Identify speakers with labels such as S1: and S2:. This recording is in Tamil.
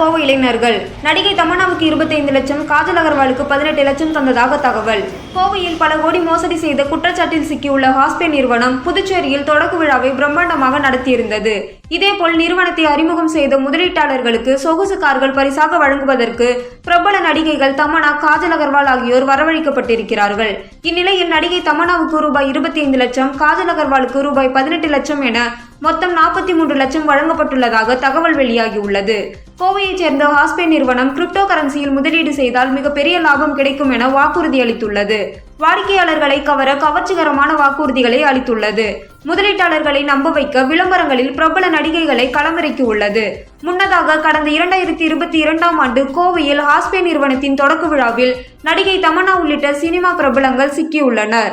S1: கோவை இளைஞர்கள். நடிகை தமன்னாவுக்கு இருபத்தைந்து லட்சம் காஜல் அகர்வாலுக்கு பதினெட்டு லட்சம் தந்ததாக தகவல். கோவையில் பல கோடி மோசடி செய்த குற்றச்சாட்டில் சிக்கியுள்ள ஹாஸ்பே நிறுவனம் புதுச்சேரியில் தொடக்க விழாவை பிரம்மாண்டமாக நடத்தியிருந்தது. இதேபோல் நிறுவனத்தை அறிமுகம் செய்த முதலீட்டாளர்களுக்கு சொகுசு கார்கள் பரிசாக வழங்குவதற்கு பிரபல நடிகைகள் தமனா காஜல் அகர்வால் ஆகியோர் வரவழைக்கப்பட்டிருக்கிறார்கள். இந்நிலையில் நடிகை தமனாவுக்கு ரூபாய் இருபத்தி ஐந்து லட்சம் காஜல் அகர்வாலுக்கு ரூபாய் பதினெட்டு லட்சம் என மொத்தம் நாற்பத்தி மூன்று லட்சம் வழங்கப்பட்டுள்ளதாக தகவல் வெளியாகியுள்ளது. கோவையைச் சேர்ந்த ஹாஸ்பே நிறுவனம் கிரிப்டோ கரன்சியில் முதலீடு செய்தால் மிகப்பெரிய லாபம் கிடைக்கும் என வாக்குறுதி அளித்துள்ளது. வாடிக்கையாளர்களை கவர கவர்ச்சிகரமான வாக்குறுதிகளை அளித்துள்ளது. முதலீட்டாளர்களை நம்ப வைக்க விளம்பரங்களில் பிரபல நடிகைகளை களமிறக்கியுள்ளது. முன்னதாக கடந்த இரண்டாயிரத்தி இருபத்தி இரண்டாம் ஆண்டு கோவையில் ஹாஸ்பே நிறுவனத்தின் தொடக்க விழாவில் நடிகை தமன்னா உள்ளிட்ட சினிமா பிரபலங்கள் சிக்கியுள்ளனர்.